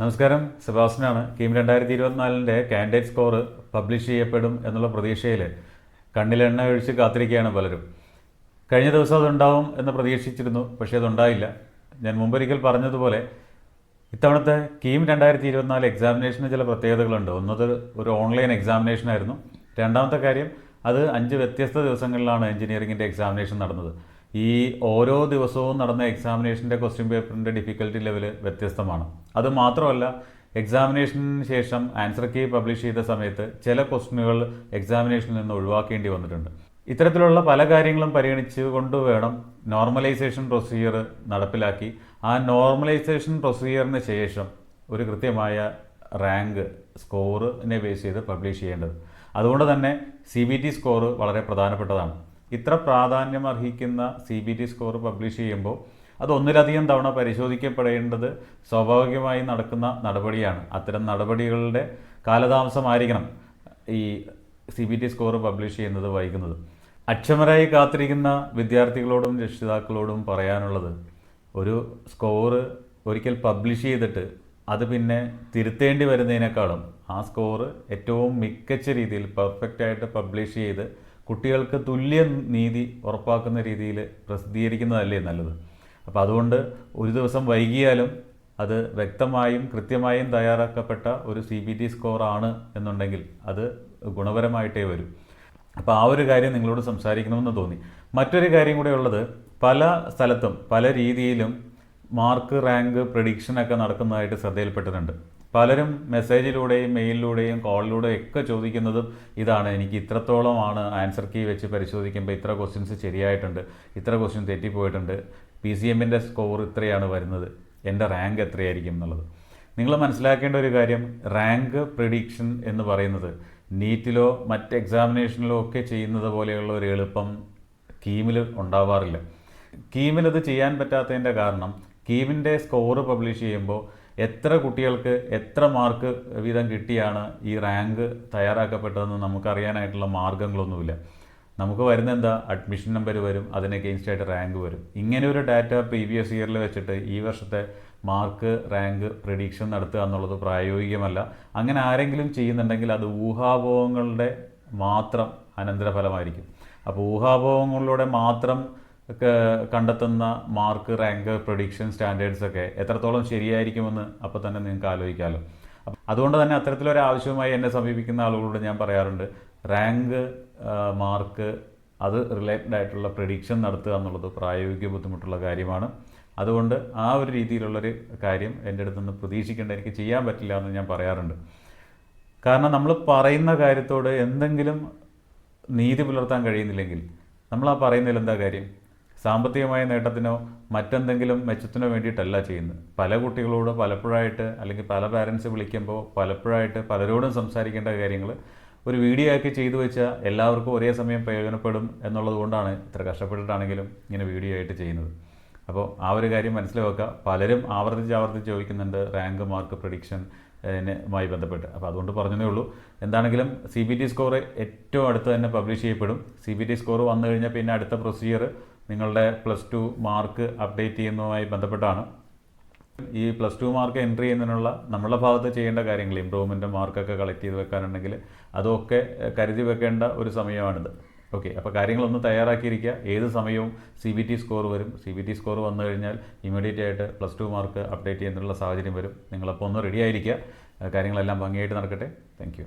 നമസ്കാരം സെബാസ്റ്റിനാണ് കീം രണ്ടായിരത്തി ഇരുപത്തിനാലിന്റെ candidate score publish ചെയ്യപ്പെടും എന്നുള്ള പ്രതീക്ഷയിൽ കണ്ണിലെണ്ണ ഒഴിച്ച് കാത്തിരിക്കുകയാണ് പലരും. കഴിഞ്ഞ ദിവസം അതുണ്ടാവും എന്ന് പ്രതീക്ഷിച്ചിരുന്നു പക്ഷേ അതുണ്ടായില്ല. ഞാൻ മുമ്പൊരിക്കൽ പറഞ്ഞതുപോലെ ഇത്തവണത്തെ കീം രണ്ടായിരത്തി ഇരുപത്തിനാല് എക്സാമിനേഷന് ചില പ്രത്യേകതകളുണ്ട്. ഒന്നത് ഒരു ഓൺലൈൻ എക്സാമിനേഷൻ ആയിരുന്നു. രണ്ടാമത്തെ കാര്യം അത് അഞ്ച് വ്യത്യസ്ത ദിവസങ്ങളിലാണ് എഞ്ചിനീയറിങ്ങിന്റെ എക്സാമിനേഷൻ നടന്നത്. ഈ ഓരോ ദിവസവും നടന്ന എക്സാമിനേഷന്റെ ക്വസ്റ്റ്യൻ പേപ്പറിന്റെ ഡിഫിക്കൽട്ടി ലെവൽ വ്യത്യസ്തമാണ്. അത് മാത്രമല്ല എക്സാമിനേഷന് ശേഷം ആൻസർ കീ പബ്ലിഷ് ചെയ്ത സമയത്ത് ചില ക്വസ്റ്റ്യനുകൾ എക്സാമിനേഷനിൽ നിന്ന് ഒഴിവാക്കേണ്ടി വന്നിട്ടുണ്ട്. ഇത്തരത്തിലുള്ള പല കാര്യങ്ങളും പരിഗണിച്ചുകൊണ്ട് വേണം നോർമലൈസേഷൻ പ്രൊസീജിയർ നടപ്പിലാക്കി. ആ നോർമലൈസേഷൻ പ്രൊസീജിയറിന് ശേഷം ഒരു കൃത്യമായ റാങ്ക് സ്കോറിനെ ബേസ് ചെയ്ത് പബ്ലിഷ് ചെയ്യേണ്ടത്. അതുകൊണ്ട് തന്നെ സി ബി ടി സ്കോർ വളരെ പ്രധാനപ്പെട്ടതാണ്. ഇത്ര പ്രാധാന്യം അർഹിക്കുന്ന C B T score publish ചെയ്യുമ്പോൾ അത് ഒന്നിലധികം തവണ പരിശോധിക്കപ്പെടേണ്ടത് സ്വാഭാവികമായി നടക്കുന്ന നടപടിയാണ്. അത്തരം നടപടികളുടെ കാലതാമസമായിരിക്കണം ഈ C B T score publish ചെയ്യുന്നത് വൈകുന്നത് അക്ഷമരായി കാത്തിരിക്കുന്ന വിദ്യാർത്ഥികളോടും രക്ഷിതാക്കളോടും പറയാനുള്ളത് ഒരു സ്കോറ് ഒരിക്കൽ പബ്ലിഷ് ചെയ്തിട്ട് അത് പിന്നെ തിരുത്തേണ്ടി വരുന്നതിനേക്കാളും ആ സ്കോറ് ഏറ്റവും മികച്ച രീതിയിൽ പെർഫെക്റ്റായിട്ട് പബ്ലിഷ് ചെയ്ത് കുട്ടികൾക്ക് തുല്യ നീതി ഉറപ്പാക്കുന്ന രീതിയിൽ പ്രസിദ്ധീകരിക്കുന്നതല്ലേ നല്ലത്? അപ്പോൾ അതുകൊണ്ട് ഒരു ദിവസം വൈകിയാലും അത് വ്യക്തമായും കൃത്യമായും തയ്യാറാക്കപ്പെട്ട ഒരു സി ബി ടി സ്കോറാണ് എന്നുണ്ടെങ്കിൽ അത് ഗുണപരമായിട്ടേ വരും. അപ്പോൾ ആ ഒരു കാര്യം നിങ്ങളോട് സംസാരിക്കണമെന്ന് തോന്നി. മറ്റൊരു കാര്യം കൂടെ ഉള്ളത് പല സ്ഥലത്തും പല രീതിയിലും മാർക്ക് റാങ്ക് പ്രഡിക്ഷനൊക്കെ നടക്കുന്നതായിട്ട് ശ്രദ്ധയിൽപ്പെട്ടിട്ടുണ്ട്. പലരും മെസ്സേജിലൂടെയും മെയിലിലൂടെയും കോളിലൂടെയും ഒക്കെ ചോദിക്കുന്നതും ഇതാണ്. എനിക്ക് ഇത്രത്തോളമാണ് ആൻസർ കീ വെച്ച് പരിശോധിക്കുമ്പോൾ ഇത്ര ക്വസ്റ്റ്യൻസ് ശരിയായിട്ടുണ്ട് ഇത്ര ക്വസ്റ്റ്യൻ തെറ്റിപ്പോയിട്ടുണ്ട്. പി സി എമ്മിന്റെ സ്കോർ ഇത്രയാണ് വരുന്നത്. എന്റെ റാങ്ക് എത്രയായിരിക്കും എന്നുള്ളത്. നിങ്ങൾ മനസ്സിലാക്കേണ്ട ഒരു കാര്യം റാങ്ക് പ്രിഡിക്ഷൻ എന്ന് പറയുന്നത് നീറ്റിലോ മറ്റ് എക്സാമിനേഷനിലോ ഒക്കെ ചെയ്യുന്നത് പോലെയുള്ള ഒരു എളുപ്പം കീമിൽ ഉണ്ടാവാറില്ല. കീമിലത് ചെയ്യാൻ പറ്റാത്തതിന്റെ കാരണം കീമിന്റെ സ്കോറ് പബ്ലിഷ് ചെയ്യുമ്പോൾ എത്ര കുട്ടികൾക്ക് എത്ര മാർക്ക് വീതം കിട്ടിയാണ് ഈ റാങ്ക് തയ്യാറാക്കപ്പെട്ടതെന്ന് നമുക്കറിയാനായിട്ടുള്ള മാർഗങ്ങളൊന്നുമില്ല. നമുക്ക് വരുന്ന എന്താ? അഡ്മിഷൻ നമ്പർ വരും അതിന് അഗെയിൻസ്റ്റായിട്ട് റാങ്ക് വരും. ഇങ്ങനെ ഒരു ഡാറ്റ പ്രീവിയസ് ഇയറിൽ വെച്ചിട്ട് ഈ വർഷത്തെ മാർക്ക് റാങ്ക് പ്രഡിക്ഷൻ നടത്തുക എന്നുള്ളത് പ്രായോഗികമല്ല. അങ്ങനെ ആരെങ്കിലും ചെയ്യുന്നുണ്ടെങ്കിൽ അത് ഊഹാപോഹങ്ങളുടെ മാത്രം അനന്തരഫലമായിരിക്കും. അപ്പോൾ ഊഹാഭോഹങ്ങളിലൂടെ മാത്രം കണ്ടെത്തുന്ന മാർക്ക് റാങ്ക് പ്രൊഡിക്ഷൻ സ്റ്റാൻഡേർഡ്സ് ഒക്കെ എത്രത്തോളം ശരിയായിരിക്കുമെന്ന് അപ്പോൾ തന്നെ നിങ്ങൾക്ക് ആലോചിക്കാമല്ലോ അതുകൊണ്ട് തന്നെ അത്തരത്തിലൊരു ആവശ്യമായി എന്നെ സമീപിക്കുന്ന ആളുകളോട് ഞാൻ പറയാറുണ്ട് റാങ്ക് മാർക്ക് അത് റിലേറ്റഡ് ആയിട്ടുള്ള പ്രഡിക്ഷൻ നടത്തുക എന്നുള്ളത് പ്രായോഗിക ബുദ്ധിമുട്ടുള്ള കാര്യമാണ്. അതുകൊണ്ട് ആ ഒരു രീതിയിലുള്ളൊരു കാര്യം എന്റെ അടുത്ത് നിന്ന് പ്രതീക്ഷിക്കേണ്ട എനിക്ക് ചെയ്യാൻ പറ്റില്ല എന്ന് ഞാൻ പറയാറുണ്ട്. കാരണം നമ്മൾ പറയുന്ന കാര്യത്തോട് എന്തെങ്കിലും നീതി പുലർത്താൻ കഴിയുന്നില്ലെങ്കിൽ നമ്മൾ ആ പറയുന്നതിൽ എന്താ കാര്യം? സാമ്പത്തികമായ നേട്ടത്തിനോ മറ്റെന്തെങ്കിലും മെച്ചത്തിനോ വേണ്ടിയിട്ടല്ല ചെയ്യുന്നത്. പല കുട്ടികളോട് പലപ്പോഴായിട്ട് അല്ലെങ്കിൽ പല പാരൻസ് വിളിക്കുമ്പോൾ പലപ്പോഴായിട്ട് പലരോടും സംസാരിക്കേണ്ട കാര്യങ്ങൾ ഒരു വീഡിയോ ആക്കി ചെയ്തു വെച്ചാൽ എല്ലാവർക്കും ഒരേ സമയം പ്രയോജനപ്പെടും എന്നുള്ളതുകൊണ്ടാണ് ഇത്ര കഷ്ടപ്പെട്ടിട്ടാണെങ്കിലും ഇങ്ങനെ വീഡിയോ ആയിട്ട് ചെയ്യുന്നത്. അപ്പോൾ ആ ഒരു കാര്യം മനസ്സിലാക്കുക. പലരും ആവർത്തിച്ച് ആവർത്തിച്ച് ചോദിക്കുന്നുണ്ട് റാങ്ക് മാർക്ക് പ്രഡിക്ഷൻ മായി ബന്ധപ്പെട്ട്. അപ്പോൾ അതുകൊണ്ട് പറഞ്ഞതേ ഉള്ളൂ. എന്താണെങ്കിലും സി ബി ടി സ്കോർ ഏറ്റവും അടുത്ത് തന്നെ പബ്ലിഷ് ചെയ്യപ്പെടും. സി ബി ടി സ്കോർ വന്നു കഴിഞ്ഞാൽ പിന്നെ അടുത്ത പ്രൊസീജിയർ നിങ്ങളുടെ പ്ലസ് ടു മാർക്ക് അപ്ഡേറ്റ് ചെയ്യുന്നതുമായി ബന്ധപ്പെട്ടാണ്. ഈ പ്ലസ് ടു മാർക്ക് എൻട്രി ചെയ്യുന്നതിനുള്ള നമ്മളുടെ ഭാഗത്ത് ചെയ്യേണ്ട കാര്യങ്ങൾ ഇമ്പ്രൂവ്മെന്റ് മാർക്കൊക്കെ കളക്ട് ചെയ്ത് വെക്കാനുണ്ടെങ്കിൽ അതൊക്കെ കരുതി വെക്കേണ്ട ഒരു സമയമാണിത്. ഓക്കെ അപ്പോൾ കാര്യങ്ങളൊന്ന് തയ്യാറാക്കിയിരിക്കുക. ഏത് സമയവും സി ബി ടി സ്കോർ വരും. സി ബി ടി സ്കോർ വന്നു കഴിഞ്ഞാൽ ഇമ്മീഡിയറ്റ് ആയിട്ട് പ്ലസ് ടു മാർക്ക് അപ്ഡേറ്റ് ചെയ്യുന്നതിനുള്ള സാഹചര്യം വരും. നിങ്ങളപ്പോൾ ഒന്ന് റെഡി ആയിരിക്കുക. കാര്യങ്ങളെല്ലാം ഭംഗിയായിട്ട് നടക്കട്ടെ. താങ്ക്